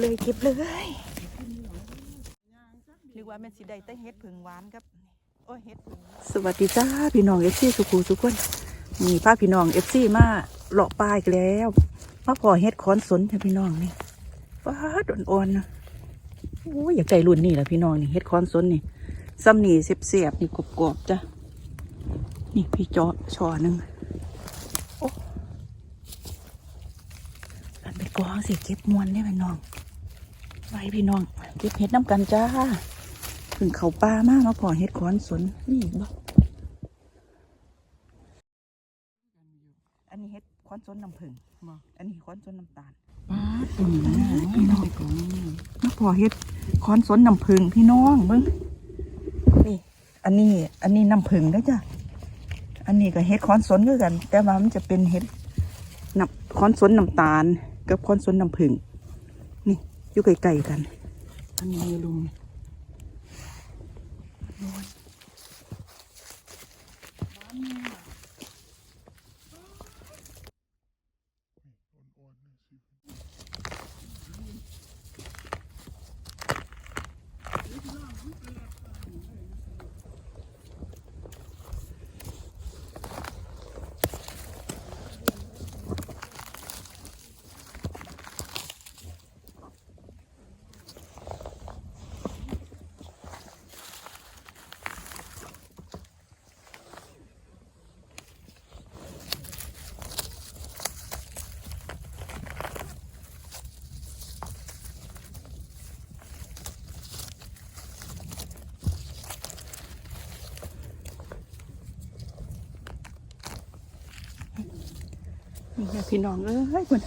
เลยเก็บเลยนึกว่าแม่นสิได้แต่เฮ็ดผึ่งหวานครับโอ้ยเฮ็ดผึ่งสวัสดีจ้าพี่น้องเอฟซีสุกูทุกคนนี่พาพี่น้องเอฟซีมาเลาะปลายกันแล้วมาพอเฮ็ดคอนสนให้พี่น้องนี่ฟ้าดอ่อนๆนะโอ้ยอยากใจรุ่นนี่แหละพี่น้องนี่เฮ็ดคอนสนนี่ซ้ำนี่เสียบๆนี่กรอบๆจ้ะนี่พี่จอชอหนึ่งโอ้อันเป็นกองสิเก็บมวนเนี่ยพี่น้อง ไว้พี่น้องเก็บเห็ดน้ำกันจ้าถึงเขาปลามากมาพอเห็ดขอนสนนี่บ่อันนี้เห็ดขอนสนน้ำผึ้งอันนี้ขอนสนน้ำตาลป้าตุ่มนะพี่น้องกองมาพอเห็ดขอนสนน้ำผึ้งพี่น้องเบิ้งนี่ อันนี้ อันนี้น้ำผึ้งนะจ้ะอันนี้ก็เห็ดขอนสนด้วยกัน แต่ว่ามันจะเป็นเห็ดน้ำขอนสนน้ำตาล กับขอนสนน้ำผึ้งนี่ อยู่ไกลๆกันอันนี้ลุง นี่ไงพี่น้องเอ้ยคุณ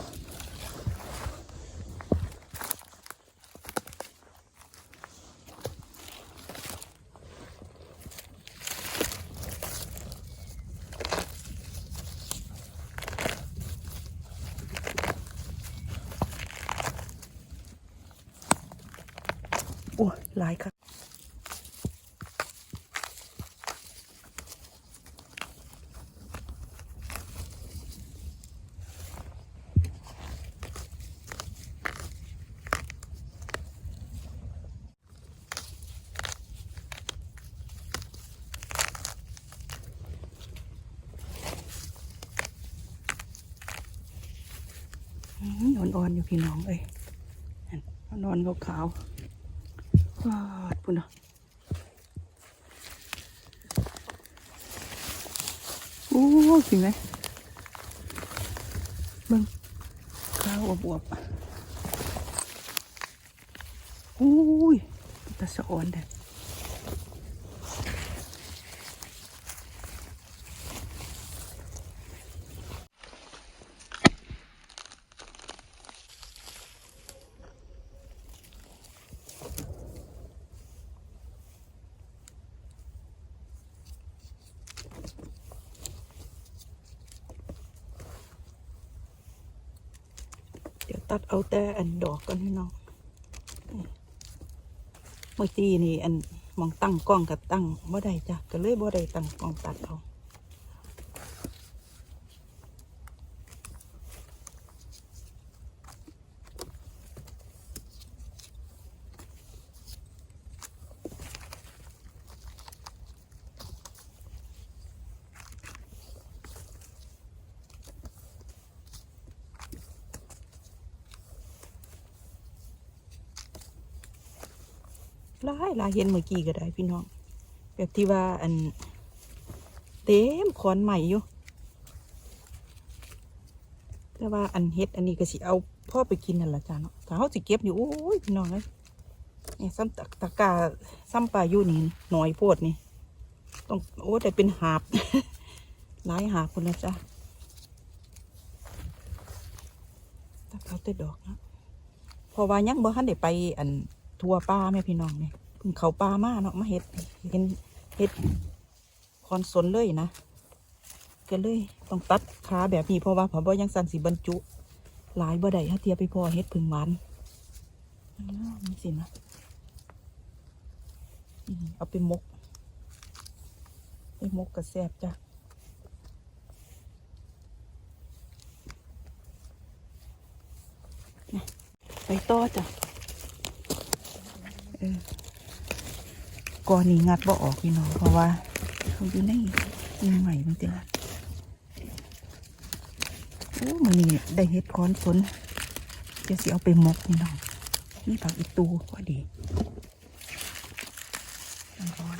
โอ้ยหลายครับ อืมอ่อนๆอยู่ พี่น้องเอ้ยนั่นอ่อนขาวๆวาดปุ่นเนาะโอ้สิ่งไหมเบิ้งขาวอวบๆโอ้ยตะสะออนเด้อเดี๋ ตัดเอาแต่อันดอกกันพี่น้องเมื่อกี้นี่อันมองตั้งกล้องกับตั้งบ่ได้จ้ะก็เลยบ่ได้ตั้งกล้องตัดเอา หลายหลายเห็นเมื่อกี้ก็ได้พี่น้อง แบบที่ว่าอัน เต็มขอนใหม่อยู่แต่ว่าอันเฮ็ดอันนี้ก็สิเอาพ่อไปกินนั่นแหละจ้าเนาะถ้าเขาสิเก็บอยู่โอ้ยพี่น้องเอ้ยนี่ซ้ำตะตะกร้าซ้ำปลาอยู่นี่หน่อยโพดนี่ ต้องโอ้แต่เป็นหาบหลายหาบคนละจ้าตะเขาแต่ดอกนะพอว่ายังบ่ทันได้ไปอัน ทั่วป้าแม่พี่น้องเนี่ยเพิ่งเขาป้ามาเนาะมาเฮ็ดเห็นเฮ็ดคอนสนเลยนะก็เลยต้องตัดขาแบบนี้เพราะว่าผมบ่ยังสั่นสิบรรจุ หลายบ่ได้ถ้าเทียบไปพอเฮ็ดผึ่งหวานนี่สินะเอาไปมกไปมกกระแซบจ้ะไปต่อจ้ะ ก่อนนี้งัดบ่ออกพี่น้องเพราะว่าเขาอยู่ในยิงใหม่จริงๆโอ้มันนี่ได้เฮ็ดค้อนฝนจะสิเอาไปหมกพี่น้องนี่ผักอีตูก็ดีร้อน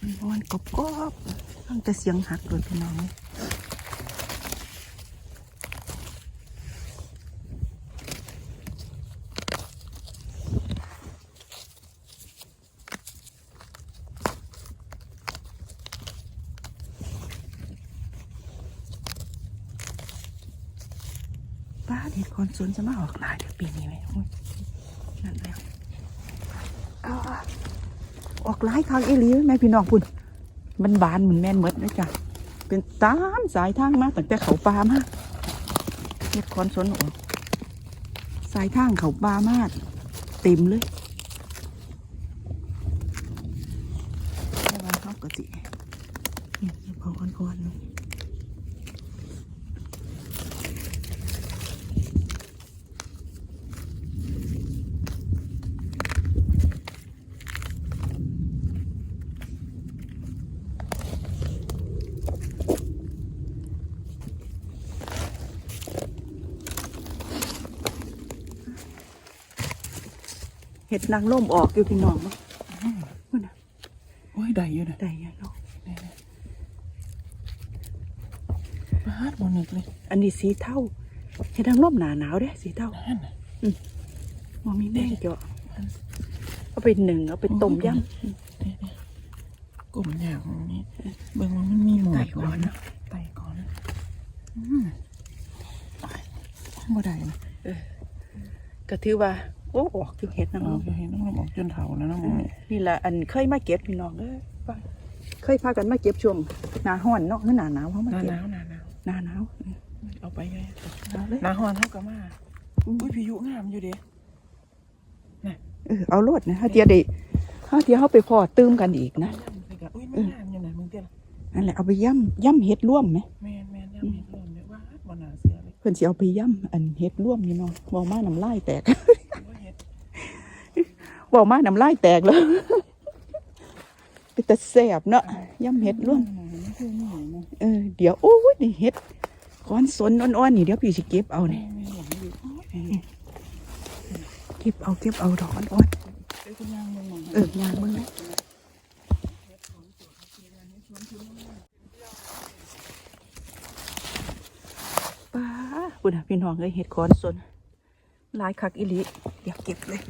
น้ำร้อนกรอบๆตั้งแต่เสียงหักเลยพี่น้อง ป้า เด็ดคนสวนจะมาออกหลายเดี๋ยวปีนี้ไหมนั่นแล้วเอาออกหลายครั้งอีหลีแม่พี่น้องพุ่นมันบานเหมือนแม่นหมดนะจ๊ะเป็นตามสายทางมาตั้งแต่เขาปลามาเด็ดคอนสวนออกสายทางเขาปลามากเต็มเลยแต่ว่าเขาก็จิเนี่ยเก็บของอ่อนๆนี่ เห็ดนางร่มออกอยู่พี่น้องเนาะพุ่นน่ะโอ้ยได้อยู่นะได้ยังเนาะปาดบนนึกเลย อันนี้สีเท่าเห็ดนางร่มหนาหนาวเด้สีเท่านั่นน่ะมองมีแม่งเจาะเอาไปหนึ่งเอาไปต้มยกลมอย่างนี้เบิ่งว่ามันมีหมำวไก่ดก่อนเนาะไต่ก่อนนะอืมบ่ได้นะก็ถือว่า โอ้ออกอยู่เห็ดนางเราร่มจะเห็นน้องออกจนเถาแล้วน้องมองนี่นี่แหละอันเคยมาเก็บพี่น้องเอ้ยว่าเคยพากันมาเก็บช่วงหนาห้อนเนาะหรือหนาหนาวเขามาหนาเก็หบนาวหนาหนาวหนาหนาวเอาไปไงหนาวเลยหนาฮอนเท่ากับมาอุ้ยพายุงามอยู่เด้เออเอาโลดนะถ้าเทียได้ถ้าเทียเขาไปพอตื้มกันอีกนะย่ำไปกันอุ้ยมันงามอยู่ไหนมึงเตี้ยนั่นแหละเอาไปย่ำย่ำเห็ดร่วมไหมแม่นแม่นย่ำเห็นรวมเนี่ยว่าบนหนาเสือเลยเพิ่นสิเอาไปย่ำอันเห็ดร่วมนี่เนาะบอกมาน้ำลายแตกว่าเห็ด บอกมาน้ำลายแตกแล้วเป็นแต่แสบเนาะย่ำเห็ดร่วมมันคือหน่อยนะเออเดี๋ยวโอ้ยนี่เห็ดก้อนสนอ่อนๆนี่เดี๋ยวพี่สิเก็บเอาเนี่ยแม่หลงอยู่โอ้ยเก็บเอาเก็บเอาดอกอ่อนเอ้ยคุณยางมึงมองๆเออยางมึงนะป้าคุณน่ะพี่น้องเอ้ยเห็ดก้อนสนหลายคักอีหลีเดี๋ยวเก็บเลย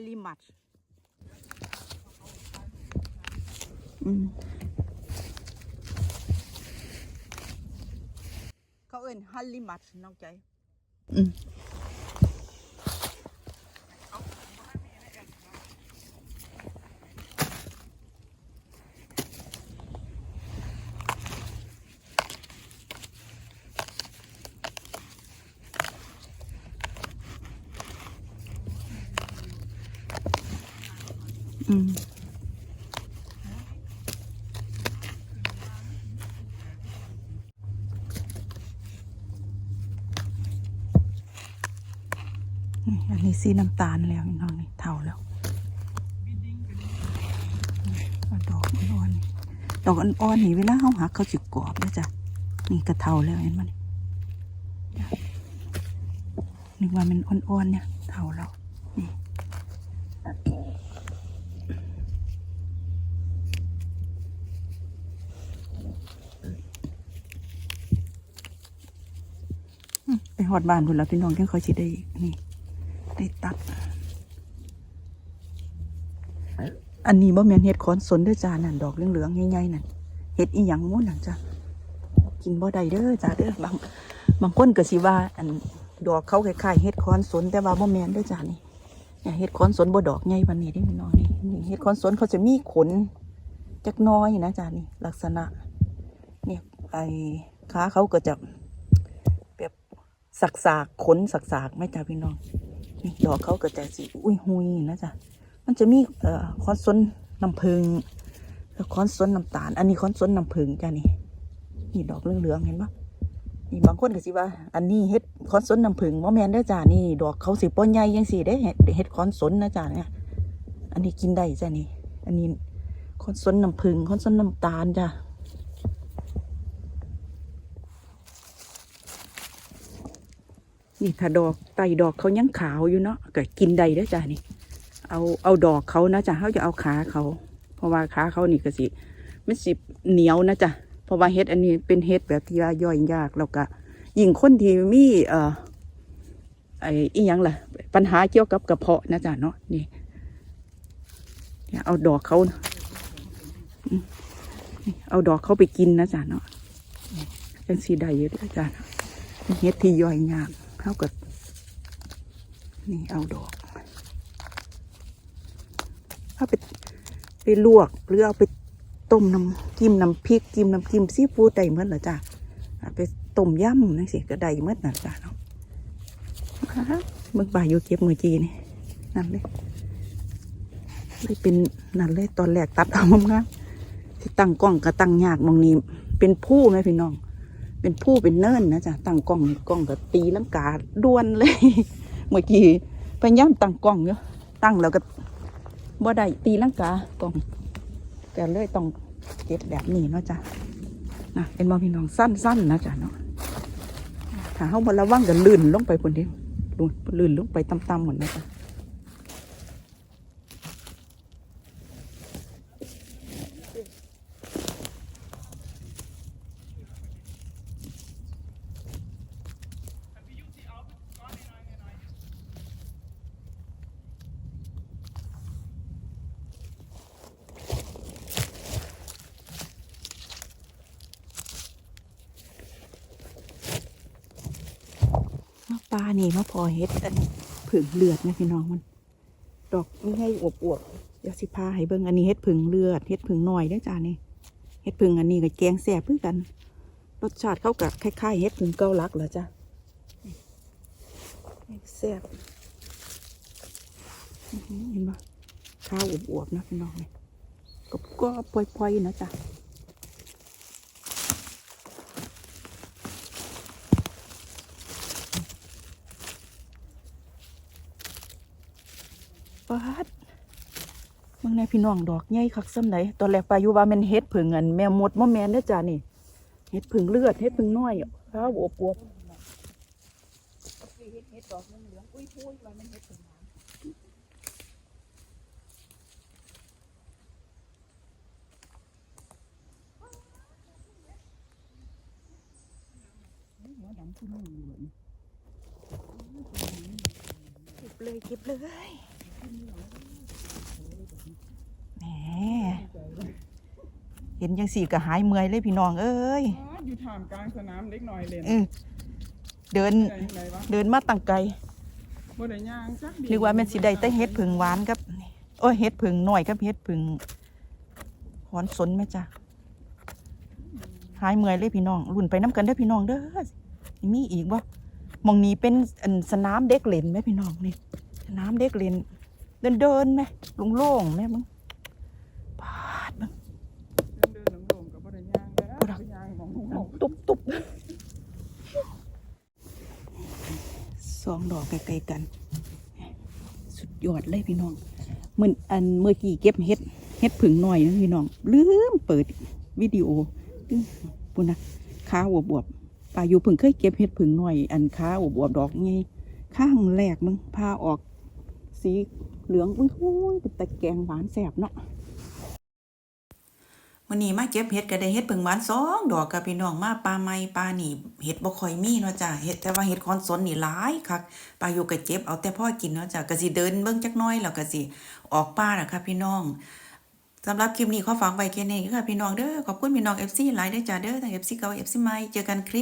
highly much อืมเขาเอิ้น highly much น้องใจ อืม อืมอันนี้สีน้ำตาลแล้วน้องนี่เท่าแล้วดอกอ่อนๆนี่ดอกอ่อนๆนี่เวลาเขาหักเขาจิกรอบแล้วจ้ะนี่กระเท่าแล้วเห็นไหมนี่จ้ะนึกว่ามันอ่อนๆเนี่ยเท่าแล้วนี่อืมไป หอดบ้านพุ่นแล้วพี่น้องยังคอยสิได้นี่ ได้ตัด อันนี้บ่แม่นเห็ดขอนสนเด้อจ้านั่นดอกเหลืองๆใหญ่ๆนั่นเห็ดอีหยังมุ่นนั่นจ้ะกินบ่ได้เด้อจ้าเด้อบางบางคนก็สิว่า อันดอกเขาคล้ายๆเห็ดขอนสนแต่ว่าบ่แม่นเด้อจ้านี่เนี่ยเห็ดขอนสนบ่ดอกใหญ่ปานนี้เด้พี่น้องนี่เห็ดขอนสนเขาจะมีขนจักน้อยนะจ้านี่ ลักษณะเนี่ยไอ้ขาเขาก็จะ สักๆขนสักๆไม่จ้าพี่น้องนี่ดอกเขาก็จะสีอุ้ยหุยนะจ๊ะมันจะมีเอ่อคอนซนน้ำผึ้งแล้วค้อนสนน้ำตาล อันนี้ค้อนสนน้ำผึ้งจ้ะนี่นี่ดอกเหลืองๆเห็นปะนี่บางคนก็สิว่า อันนี้เฮ็ดค้อนสนน้ำผึ้งบ่แมนเด้จ้านี่ ดอกเขาสิป้นใหญ่ยังสิได้เฮ็ดค้อนสนนะจ้าเนี่ยอันนี้กินได้จ้ะนี่ อันนี้ค้อนสนน้ำผึ้งค้อนสนน้ำตาลจ้ะ นี่ถ้าดอกไตดอกเขายังขาวอยู่เนาะก็กินได้ด้อจ้ะนี่ เอาเอาดอกเขานะจ้ะเขาจะเอาขาเขา เพราะว่าขาเขานี่ก็สิมันสิเหนียวนะจ้ะเพราะว่าเฮ็ดอันนี้เป็นเฮ็ดแบบที่ว่าย่อยยากแล้วก็ยิ่งคนที่มีเอ่อไอ้อีหยังล่ะ ปัญหาเกี่ยวกับกระเพาะนะจ๊ะเนาะนี่เอาดอกเขาเอาดอกเขาไปกินนะจ๊ะเนาะนี่จังสีได้เยอะด้จ้ะเนาะเป็นเฮ็ดที่ย่อยยาก เท่ากับนี่เอาดอกเอาไปไปลวกหรือเอาไปต้มน้ำจิ้มน้ำพริกจิ้มน้ำจิ้มซีฟู้ดได้เหมือนเหรอจ้ะเอาไปต้มยำนั่นสิก็ได้เหมือนน่ะจ้ะเนาะเมื่อบ่ายอยู่เก็บมือจีนี่นั่นเลยเลยเป็นนั่นเลยตอนแรกตัดเอามางามที่ตั้งกล้องกับตั้งยากมองนี้เป็นผู้ไหมพี่น้อง เป็นผู้เป็นเนิ่นนะจ๊ะตั้งกล้องกล้องก็ตีลังกาด้วนเลย เมื่อกี้พยายามตั้งกล้องอยู่ตั้งแล้วก็บ่ได้ตีลังกากล่องก็เลยต้องเก็บแบบนี้เนาะจ้ะนะเป็นบ่พี่น้องสั้นๆนะจ้ะเนาะถ้าเฮาบ่ระวังก็ลื่นลงไปพุ่นเดียวลื่นลงไปต่ำๆหมดนะจ้ะานี่มาพอเฮ็ดอันผึ่งเลือดนะพี่น้องมัน ดอกไม่ให้อวบๆเดี๋ยวสิพาให้เบิ่งอันนี้เฮ็ดผึ่งเลือดเฮ็ดผึ่งหน่อยเด้จ้านี่เฮ็ดผึ่งอันนี้ก็แกงแซ่บคือกัน รสชาติเข้ากับคล้ายๆเฮ็ดผึ่งเกาลักเหรอจ้ะแซ่บเห็นปะข้าวอวบๆนะพี่น้องเนี่ยก็ปล่อยๆนะจ้ะ ปาดเมืองในพี่น้องดอกใหญ่คักซ้ำไหนตอนแรกปาอยู่ว่าแมันเฮ็ดผึ่งอันแมวมดมะแมนเด้อจ้านี่เฮ็ดผึ่งเลือดเฮ็ดผึ่งน้อยข้าวอวบๆเก็บเลยเก็บเลยแหม เห็นยังสี่ก็หายเมื่อยเลยพี่น้องเอ้ยอ๋ออยู่ท่ามกลางสนามเล็กหน่อยเลยเออเดินได้ยังไงวะเดินมาตั้งไกลบ่ได้ย่างจักเดียนึกว่าแม่นสิได้แต่เฮ็ดผึ่งหวานกับโอ้ยเฮ็ดผึ่งน้อยกับเฮ็ดผึ่งหอนสนไหมจ๊ะหายเมื่อยเลยพี่น้องรุ่นไปน้ำกันเด้อพี่น้องเด้อมีอีกบ่หมองนี้เป็นอันสนามเด็กเล่นไหมพี่น้องนี่สนามเด็กเล่นเดินเดินๆไหมโล่งๆไหมมึงปาดมึง เดินๆหลงๆก็บ่ได้ย่างแล้ว บ่ได้ ไปย่างหมองหง ตุบตุบสองดอกใกลๆกัน สุดยอดเลยพี่น้องเหมือนอันเมื่อกี้เก็บเฮ็ดเฮ็ดผึ่งหน่อยนะพี่น้องลืมเปิดวิดีโอปุ่นนะขาอวบวบๆปลาอยู่เพิ่งเคยเก็บเฮ็ดผึ่งหน่อย อันขาอวบวบๆดอกไงข้างแรกมึงพาออกสีเหลืองอุ้ยโอ้ยเป็นตะแกงหวานแสบเนาะ วันนี้มาเก็บเห็ดก็ได้เห็ดพึ่งหวานสองดอกกับพี่น้องมาปลาไม้ปลาหนีเห็ดบ่ค่อยมีเนาะจ้ะเห็ดแต่ว่าเห็ดคอนสนนี่หลายคักปลาอยู่ก็เจ็บเอาแต่พ่อกินเนาะจ้ะก็สิเดินเบิ่งจักน้อยแล้วก็สิออกป่าน่ะค่ะพี่น้องสำหรับคลิปนี้ขอฝากไว้แค่นี้ค่ะพี่น้องเด้อขอบคุณพี่น้อง FC หลายเด้อจ้ะเด้อทั้ง FC เก่า FC ใหม่เจอกันคลิป